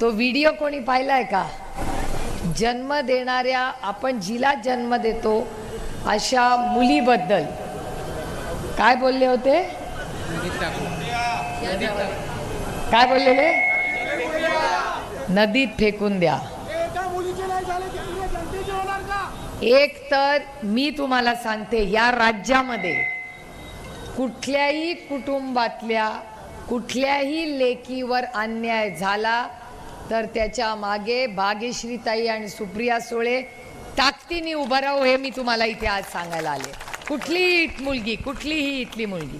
तो व्हिडिओ कोणी पाहिलाय का? जन्म देणाऱ्या आपण जिला जन्म देतो अशा मुलीबद्दल. काय बोलले होते? काय बोललेले नदीत फेकून द्या. एक तर मी तुम्हाला सांगते या राज्यामध्ये कुठल्याही कुटुंबातल्या कुठल्याही लेकीवर अन्याय झाला तर त्याच्यामागे भाग्यश्रीताई आणि सुप्रिया सुळे ताकदीने उभं राहू हे मी तुम्हाला इथे आज सांगायला आले. कुठलीही इट मुलगी कुठलीही इथली मुलगी.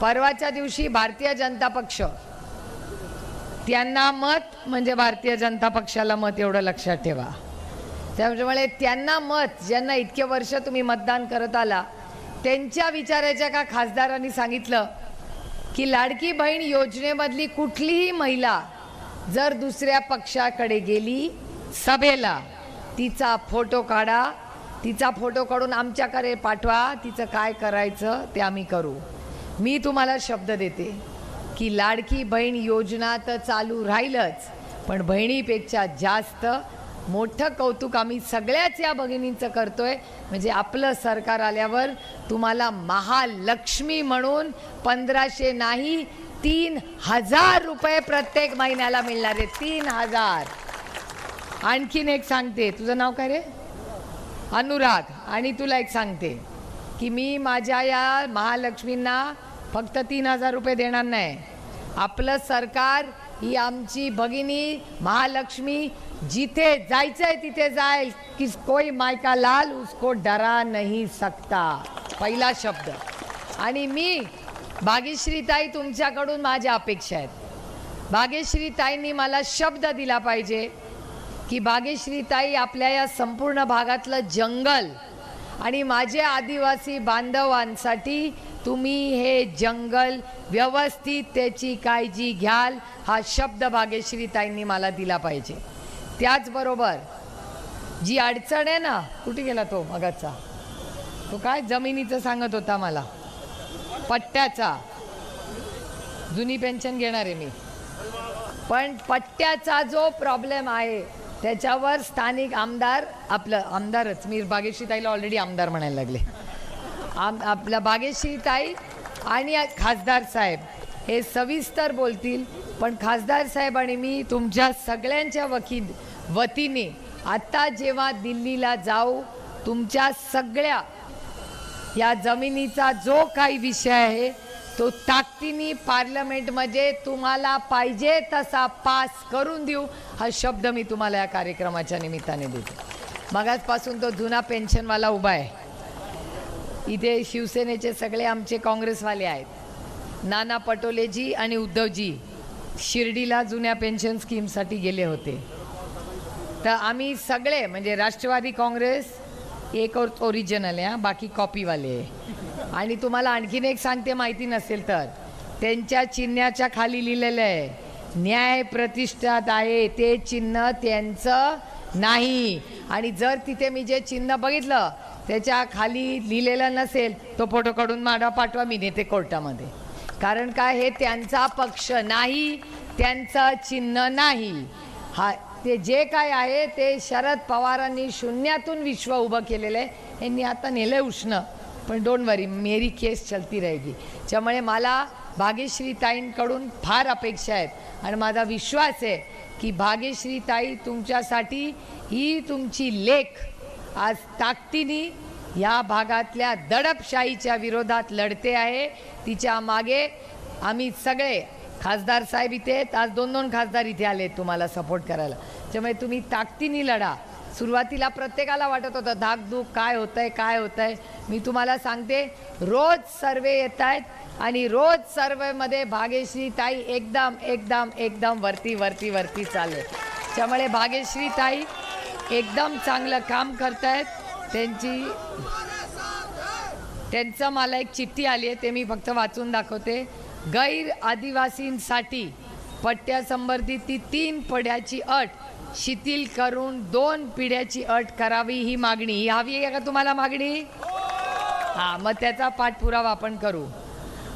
परवाच्या दिवशी भारतीय जनता पक्ष त्यांना मत म्हणजे भारतीय जनता पक्षाला मत एवढं लक्षात ठेवा. त्यामुळे त्यांना मत ज्यांना इतके वर्ष तुम्ही मतदान करत आला त्यांच्या विचाराच्या का खासदारांनी सांगितलं की लाडकी बहीण योजनेमधली कुठलीही महिला जर दुसऱ्या पक्षाकडे गेली सभेला तिचा फोटो काढा तिचा फोटो काढून आमच्याकडे पाठवा तिचं काय करायचं ते आम्ही करू. मी तुम्हाला शब्द देते की लाडकी बहीण योजना तर चालू राहीलच पण बहिणीपेक्षा जास्त मोठं कौतुक आम्ही सगळ्याच या भगिनींचं करतोय. म्हणजे आपलं सरकार आल्यावर तुम्हाला महालक्ष्मी म्हणून पंधराशे नाही तीन हजार रुपये प्रत्येक महिन्याला मिळणार आहे. तीन हजार. आणखीन एक सांगते. तुझं नाव काय रे? अनुराग. आणि तुला एक सांगते की मी माझ्या या महालक्ष्मींना फक्त तीन हजार रुपये देणार नाही. आपलं सरकार ही आमची भगिनी महालक्ष्मी जिथे जायचं आहे तिथे जाईल. की कोई मायका लाल उसको डरा नाही सकता. पहिला शब्द. आणि मी भाग्यश्रीताई तुमच्याकडून माझ्या अपेक्षा आहेत. भाग्यश्रीताईंनी मला शब्द दिला पाहिजे की भाग्यश्रीताई आपल्या या संपूर्ण भागातलं जंगल आणि माझे आदिवासी बांधवांसाठी तुम्ही हे जंगल व्यवस्थित त्याची काळजी घ्याल हा शब्द भाग्यश्रीताईंनी मला दिला पाहिजे. त्याचबरोबर जी अडचण आहे ना कुठे गेला तो मगाचा? तो काय जमिनीचं सांगत होता मला? पट्ट्याचा. जुनी पेन्शन घेणार आहे मी. पण पट्ट्याचा जो प्रॉब्लेम आहे त्याच्यावर स्थानिक आमदार आपलं आमदारच मी बागेशी ताईला ऑलरेडी आमदार म्हणायला लागले. आम आपला बागेशी ताई आणि खासदार साहेब हे सविस्तर बोलतील पण खासदार साहेब आणि मी तुमच्या सगळ्यांच्या वकील वतीने आत्ता जेव्हा दिल्लीला जाऊ तुमच्या सगळ्या या जमिनीचा जो काही विषय आहे तो ताकदीने पार्लमेंटमध्ये तुम्हाला पाहिजे तसा पास करून देऊ. हा शब्द मी तुम्हाला या कार्यक्रमाच्या निमित्ताने देतो. मगाचपासून तो जुना पेन्शनवाला उभा आहे. इथे शिवसेनेचे सगळे आमचे काँग्रेसवाले आहेत. नाना पटोलेजी आणि उद्धवजी शिर्डीला जुन्या पेन्शन स्कीमसाठी गेले होते. तर आम्ही सगळे म्हणजे राष्ट्रवादी काँग्रेस एक और ओरिजिनल आहे बाकी कॉपीवाले आणि तुम्हाला आणखीन एक सांगते माहिती नसेल तर. त्यांच्या चिन्हाच्या खाली लिहिलेलं आहे न्याय प्रतिष्ठात आहे ते चिन्ह त्यांचं नाही. आणि जर तिथे मी जे चिन्ह बघितलं त्याच्याखाली लिहिलेलं नसेल तो फोटो काढून माडा पाठवा मी नेते कोर्टामध्ये. कारण काय? हे त्यांचा पक्ष नाही त्यांचं चिन्ह नाही. हा ते जे काय आहे ते शरद पवारांनी शून्यातून विश्व उभं केलेलं आहे. यांनी आता नेलं आहे उष्ण. पण डोंट वरी मेरी केस चलती राहिली त्यामुळे मला भाग्यश्री ताईंकडून फार अपेक्षा आहेत. आणि माझा विश्वास आहे की भाग्यश्री ताई तुमच्यासाठी ही तुमची लेख आज ताकदीने या भागातल्या दडपशाहीच्या विरोधात लढते आहे. तिच्यामागे आम्ही सगळे खासदार साहेब इथे आहेत. आज दोन दोन खासदार इथे आले तुम्हाला सपोर्ट करायला. त्यामुळे तुम्ही ताकदीने लढा. सुरुवातीला प्रत्येकाला वाटत होतं धाकधूक काय होतंय काय होतंय? मी तुम्हाला सांगते रोज सर्वे येत आहेत आणि रोज सर्वेमध्ये भाग्यश्री ताई एकदम एकदम एकदम वरती वरती वरती चालले. त्यामुळे भाग्यश्री ताई एकदम चांगलं काम करत आहेत त्यांची त्यांचं मला एक चिठ्ठी आली आहे ते मी फक्त वाचून दाखवते. गैर आदिवासींसाठी पट्ट्यासंबंधित ती तीन पड्याची अट शिथिल करून दोन पिढ्याची अट करावी ही मागणी. ही हवी आहे का तुम्हाला मागणी? हां मग त्याचा पाठपुरावा आपण करू.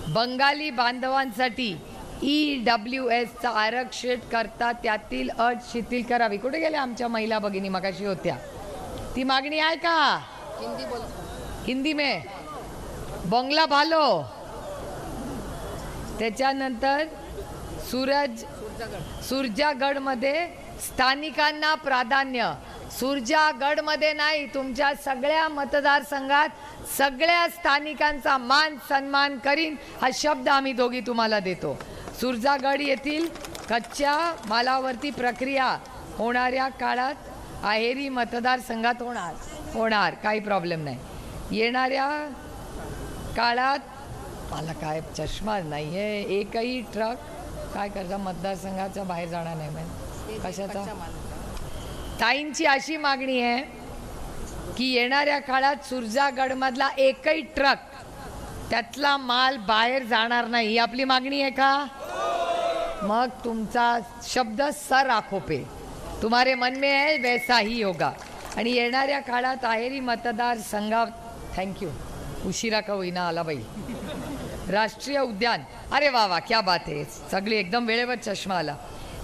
बंगाली बांधवांसाठी ई डब्ल्यू एसचा आरक्षित करता त्यातील अट शिथिल करावी. कुठे गेल्या आमच्या महिला भगिनी? मगाशी होत्या. ती मागणी आहे का? हिंदी बोल हिंदी में. बंगला भालो. त्याच्यानंतर सूरज सुरजागडमध्ये स्थानिकांना प्राधान्य. सुरजागडमध्ये नाही तुमच्या सगळ्या मतदारसंघात सगळ्या स्थानिकांचा मान सन्मान करीन हा शब्द आम्ही दोघी तुम्हाला देतो. सुरजागड येथील कच्च्या मालावरती प्रक्रिया होणाऱ्या काळात आहेरी मतदारसंघात होणार होणार. काही प्रॉब्लेम नाही. येणाऱ्या काळात मला काय चष्मा नाही आहे एकही ट्रक काय करता मतदारसंघाच्या बाहेर जाणार नाही म्हणजे कशाचा? ताईंची अशी मागणी आहे की येणाऱ्या काळात सुरजागडमधला एकही ट्रक त्यातला माल बाहेर जाणार नाही. ही आपली मागणी आहे का? मग तुमचा शब्द सर आखो पे तुम्हारे मन में है वैसा ही होगा. आणि येणाऱ्या काळात आहेरी मतदारसंघात थँक्यू उशिरा का होईना आला बाई. राष्ट्रीय उद्यान. अरे वा वा क्या बात आहे. सगळी एकदम वेळेवर चष्मा आला.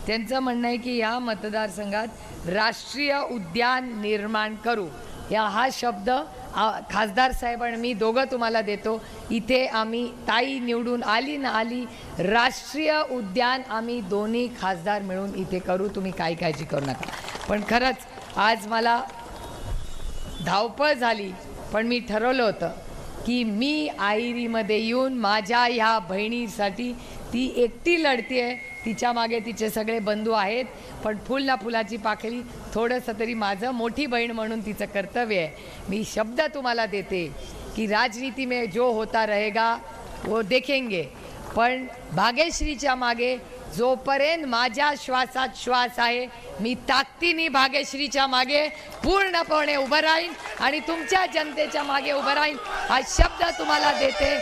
त्यांचं म्हणणं आहे की या मतदारसंघात राष्ट्रीय उद्यान निर्माण करू. या हा शब्द आ, खासदार साहेब आणि मी दोघं तुम्हाला देतो. इथे आम्ही ताई निवडून आली ना आली राष्ट्रीय उद्यान आम्ही दोन्ही खासदार मिळून इथे करू. तुम्ही काही काळजी करू नका. पण खरंच आज मला धावपळ झाली पण मी ठरवलं होतं की मी आयरीमध्ये येऊन माझ्या ह्या बहिणीसाठी ती एकटी लढते तिच्यामागे तिचे सगळे बंधू आहेत. पण फुल ना फुलाची पाकळी थोडंसं तरी माझं मोठी बहीण म्हणून तिचं कर्तव्य आहे. मी शब्द तुम्हाला देते की राजनीती में जो होता रहेगा वो देखेंगे. पण भाग्यश्रीच्या मागे जोपर्यंत माझ्या श्वासात श्वास आहे मी ताकदीने भाग्यश्रीच्या मागे पूर्णपणे उभं राहीन आणि तुमच्या जनतेच्या मागे उभं राहीन हा शब्द तुम्हाला देते.